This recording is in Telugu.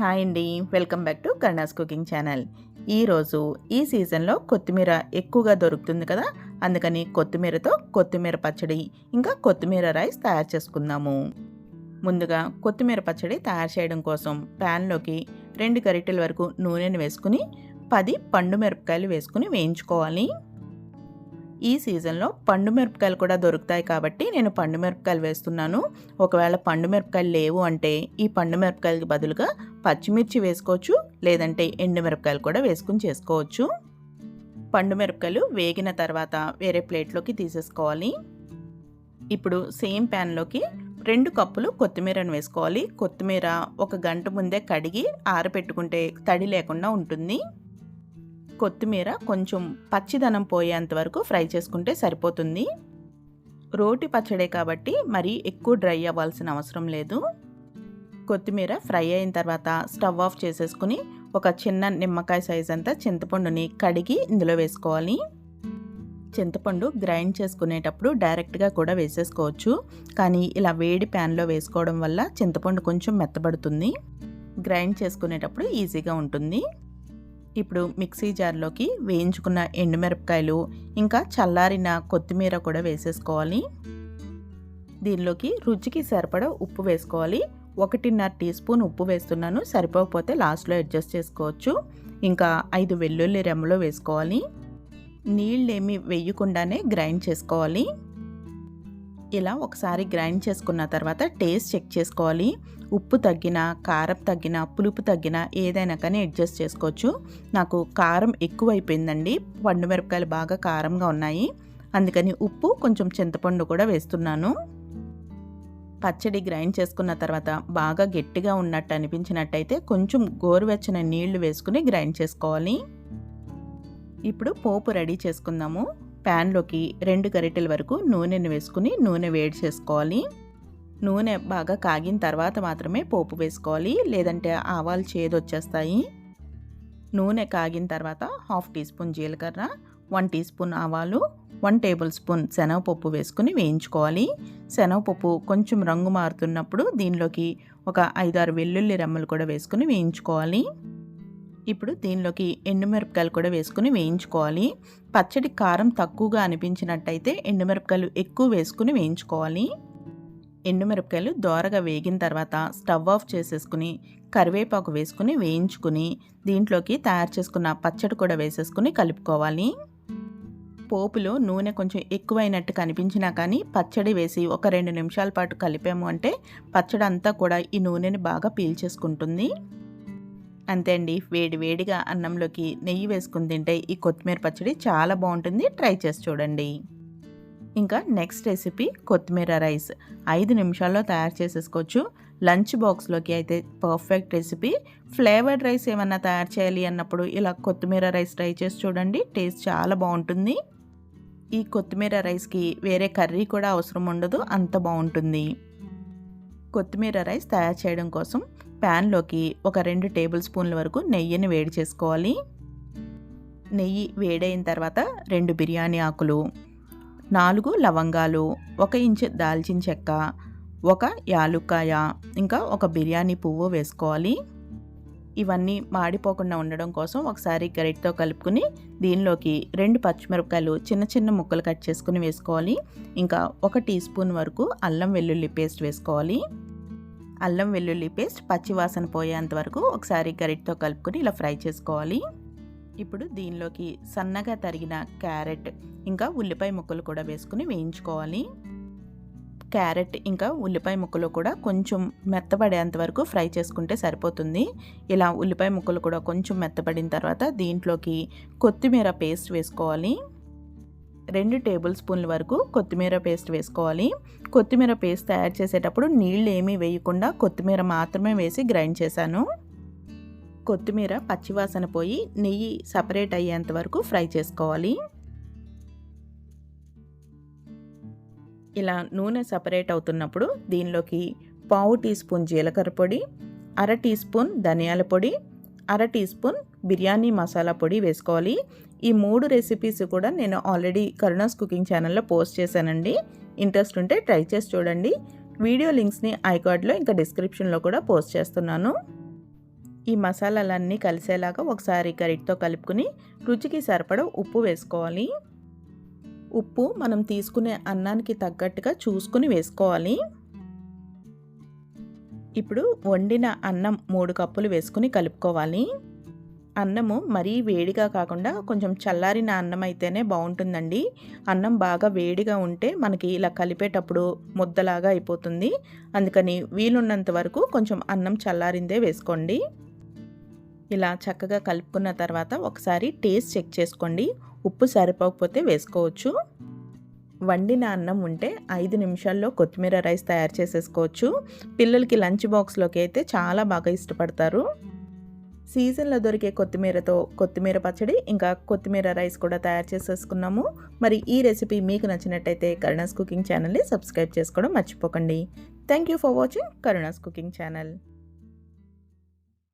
హాయ్ అండి. Welcome back to Karuna's cooking channel. ఈరోజు ఈ సీజన్లో కొత్తిమీర ఎక్కువగా దొరుకుతుంది కదా? అందుకని కొత్తిమీరతో కొత్తిమీర పచ్చడి ఇంకా కొత్తిమీర రైస్ తయారు చేసుకుందాము. ముందుగా కొత్తిమీర పచ్చడి తయారు చేయడం కోసం ప్యాన్లోకి రెండు గరిటెల వరకు నూనెను వేసుకుని పది పండు మిరపకాయలు వేసుకుని వేయించుకోవాలి. ఈ సీజన్లో పండు మిరపకాయలు కూడా దొరుకుతాయి కాబట్టి నేను పండు మిరపకాయలు వేస్తున్నాను. ఒకవేళ పండు మిరపకాయలు లేవు అంటే ఈ పండు మిరపకాయలకి బదులుగా పచ్చిమిర్చి వేసుకోవచ్చు లేదంటే ఎండు మిరపకాయలు కూడా వేసుకుని చేసుకోవచ్చు. పండు మిరపకాయలు వేగిన తర్వాత వేరే ప్లేట్లోకి తీసేసుకోవాలి. ఇప్పుడు సేమ్ ప్యాన్లోకి రెండు కప్పులు కొత్తిమీరను వేసుకోవాలి. కొత్తిమీర ఒక గంట ముందే కడిగి ఆరబెట్టుకుంటే తడి లేకుండా ఉంటుంది. కొత్తిమీర కొంచెం పచ్చిదనం పోయేంత వరకు ఫ్రై చేసుకుంటే సరిపోతుంది. రోటి పచ్చడే కాబట్టి మరీ ఎక్కువ డ్రై అవ్వాల్సిన అవసరం లేదు. కొత్తిమీర ఫ్రై అయిన తర్వాత స్టవ్ ఆఫ్ చేసేసుకుని ఒక చిన్న నిమ్మకాయ సైజ్ అంతా చింతపండుని కడిగి ఇందులో వేసుకోవాలి. చింతపండు గ్రైండ్ చేసుకునేటప్పుడు డైరెక్ట్గా కూడా వేసేసుకోవచ్చు. కానీ ఇలా వేడి ప్యాన్లో వేసుకోవడం వల్ల చింతపండు కొంచెం మెత్తబడుతుంది. గ్రైండ్ చేసుకునేటప్పుడు ఈజీగా ఉంటుంది. ఇప్పుడు మిక్సీ జార్లోకి వేయించుకున్న ఎండుమిరపకాయలు ఇంకా చల్లారిన కొత్తిమీర కూడా వేసేసుకోవాలి. దీనిలోకి రుచికి సరిపడా ఉప్పు వేసుకోవాలి. ఒకటిన్నర టీ స్పూన్ ఉప్పు వేస్తున్నాను సరిపోకపోతే లాస్ట్లో అడ్జస్ట్ చేసుకోవచ్చు. ఇంకా ఐదు వెల్లుల్లి రెమ్మలో వేసుకోవాలి. నీళ్ళేమి వేయకుండానే గ్రైండ్ చేసుకోవాలి. ఇలా ఒకసారి గ్రైండ్ చేసుకున్న తర్వాత టేస్ట్ చెక్ చేసుకోవాలి. ఉప్పు తగ్గినా కారం తగ్గినా పులుపు తగ్గినా ఏదైనా కానీ అడ్జస్ట్ చేసుకోవచ్చు. నాకు కారం ఎక్కువైపోయిందండి. పండు మిరపకాయలు బాగా కారంగా ఉన్నాయి. అందుకని ఉప్పు కొంచెం చింతపండు కూడా వేస్తున్నాను. పచ్చడి గ్రైండ్ చేసుకున్న తర్వాత బాగా గట్టిగా ఉన్నట్టు అనిపించినట్టయితే కొంచెం గోరువెచ్చని నీళ్ళు వేసుకుని గ్రైండ్ చేసుకోవాలి. ఇప్పుడు పోపు రెడీ చేసుకుందాము. ప్యాన్లోకి రెండు గరిటెల వరకు నూనెను వేసుకుని నూనె వేడి చేసుకోవాలి. నూనె బాగా కాగిన తర్వాత మాత్రమే పోపు వేసుకోవాలి. లేదంటే ఆవాలు చేదొచ్చేస్తాయి నూనె కాగిన తర్వాత హాఫ్ టీ స్పూన్ జీలకర్ర వన్ టీ స్పూన్ ఆవాలు వన్ టేబుల్ స్పూన్ శనగపప్పు వేసుకుని వేయించుకోవాలి. శనగపప్పు కొంచెం రంగు మారుతున్నప్పుడు దీనిలోకి ఒక ఐదారు వెల్లుల్లి రెమ్మలు కూడా వేసుకుని వేయించుకోవాలి. ఇప్పుడు దీనిలోకి ఎండుమిరపకాయలు కూడా వేసుకుని వేయించుకోవాలి. పచ్చడి కారం తక్కువగా అనిపించినట్టయితే ఎండుమిరపకాయలు ఎక్కువ వేసుకుని వేయించుకోవాలి. ఎండుమిరపకాయలు దోరగా వేగిన తర్వాత స్టవ్ ఆఫ్ చేసేసుకుని కరివేపాకు వేసుకుని వేయించుకుని దీంట్లోకి తయారు చేసుకున్న పచ్చడి కూడా వేసేసుకుని కలుపుకోవాలి. పోపులో నూనె కొంచెం ఎక్కువైనట్టు కనిపించినా కానీ పచ్చడి వేసి ఒక రెండు నిమిషాల పాటు కలిపాము అంటే పచ్చడి అంతా కూడా ఈ నూనెని బాగా పీల్చేసుకుంటుంది. అంతే అండి. వేడి వేడిగా అన్నంలోకి నెయ్యి వేసుకుని తింటే ఈ కొత్తిమీర పచ్చడి చాలా బాగుంటుంది. ట్రై చేసి చూడండి. ఇంకా నెక్స్ట్ రెసిపీ కొత్తిమీర రైస్. ఐదు నిమిషాల్లో తయారు చేసేసుకోవచ్చు. లంచ్ బాక్స్లోకి అయితే పర్ఫెక్ట్ రెసిపీ. ఫ్లేవర్డ్ రైస్ ఏమన్నా తయారు చేయాలి అన్నప్పుడు ఇలా కొత్తిమీర రైస్ ట్రై చేసి చూడండి. టేస్ట్ చాలా బాగుంటుంది. ఈ కొత్తిమీర రైస్కి వేరే కర్రీ కూడా అవసరం ఉండదు. అంత బాగుంటుంది. కొత్తిమీర రైస్ తయారు చేయడం కోసం ప్యాన్లోకి ఒక రెండు టేబుల్ స్పూన్ల వరకు నెయ్యిని వేడి చేసుకోవాలి. నెయ్యి వేడైన తర్వాత రెండు బిర్యానీ ఆకులు నాలుగు లవంగాలు ఒక ఇంచు దాల్చిన చెక్క ఒక యాలుక్కాయ ఇంకా ఒక బిర్యానీ పువ్వు వేసుకోవాలి. ఇవన్నీ మాడిపోకుండా ఉండడం కోసం ఒకసారి గరిటతో కలుపుకుని దీనిలోకి రెండు పచ్చిమిరపకాయలు చిన్న చిన్న ముక్కలు కట్ చేసుకుని వేసుకోవాలి. ఇంకా ఒక టీ స్పూన్ వరకు అల్లం వెల్లుల్లి పేస్ట్ వేసుకోవాలి. అల్లం వెల్లుల్లి పేస్ట్ పచ్చివాసన పోయేంత వరకు ఒకసారి గరిటతో కలుపుకొని ఇలా ఫ్రై చేసుకోవాలి. ఇప్పుడు దీనిలోకి సన్నగా తరిగిన క్యారెట్ ఇంకా ఉల్లిపాయ ముక్కలు కూడా వేసుకుని వేయించుకోవాలి. క్యారెట్ ఇంకా ఉల్లిపాయ ముక్కలు కూడా కొంచెం మెత్తబడేంత వరకు ఫ్రై చేసుకుంటే సరిపోతుంది. ఇలా ఉల్లిపాయ ముక్కలు కూడా కొంచెం మెత్తబడిన తర్వాత దీంట్లోకి కొత్తిమీర పేస్ట్ వేసుకోవాలి. రెండు టేబుల్ స్పూన్ల వరకు కొత్తిమీర పేస్ట్ వేసుకోవాలి. కొత్తిమీర పేస్ట్ తయారు చేసేటప్పుడు నీళ్ళు ఏమీ వేయకుండా కొత్తిమీర మాత్రమే వేసి గ్రైండ్ చేశాను. కొత్తిమీర పచ్చివాసన పోయి నెయ్యి సపరేట్ అయ్యేంత వరకు ఫ్రై చేసుకోవాలి. ఇలా నూనె సపరేట్ అవుతున్నప్పుడు దీనిలోకి పావు టీ స్పూన్ జీలకర్ర పొడి అర టీ స్పూన్ ధనియాల పొడి అర టీ స్పూన్ బిర్యానీ మసాలా పొడి వేసుకోవాలి. ఈ మూడు రెసిపీస్ కూడా నేను ఆల్రెడీ కరుణాస్ కుకింగ్ ఛానల్లో పోస్ట్ చేశానండి. ఇంట్రెస్ట్ ఉంటే ట్రై చేసి చూడండి. వీడియో లింక్స్ని ఐకార్డ్లో ఇంకా డిస్క్రిప్షన్లో కూడా పోస్ట్ చేస్తున్నాను. ఈ మసాలాలన్నీ కలిసేలాగా ఒకసారి గరిటతో కలుపుకుని రుచికి సరిపడ ఉప్పు వేసుకోవాలి. ఉప్పు మనం తీసుకునే అన్నానికి తగ్గట్టుగా చూసుకుని వేసుకోవాలి. ఇప్పుడు వండిన అన్నం మూడు కప్పులు వేసుకుని కలుపుకోవాలి. అన్నము మరీ వేడిగా కాకుండా కొంచెం చల్లారిన అన్నం అయితేనే బాగుంటుందండి అన్నం బాగా వేడిగా ఉంటే మనకి ఇలా కలిపేటప్పుడు ముద్దలాగా అయిపోతుంది. అందుకని వీలున్నంత వరకు కొంచెం అన్నం చల్లారిందే వేసుకోండి. ఇలా చక్కగా కలుపుకున్న తర్వాత ఒకసారి టేస్ట్ చెక్ చేసుకోండి. ఉప్పు సరిపోకపోతే వేసుకోవచ్చు. వండిన అన్నం ఉంటే ఐదు నిమిషాల్లో కొత్తిమీర రైస్ తయారు చేసేసుకోవచ్చు. పిల్లలకి లంచ్ బాక్స్లోకి అయితే చాలా బాగా ఇష్టపడతారు. సీజన్లో దొరికే కొత్తిమీరతో కొత్తిమీర పచ్చడి ఇంకా కొత్తిమీర రైస్ కూడా తయారు చేసేసుకున్నాము. మరి ఈ రెసిపీ మీకు నచ్చినట్టయితే కరుణాస్ కుకింగ్ ఛానల్ని సబ్స్క్రైబ్ చేసుకోవడం మర్చిపోకండి. Thank you for watching Karuna's cooking channel.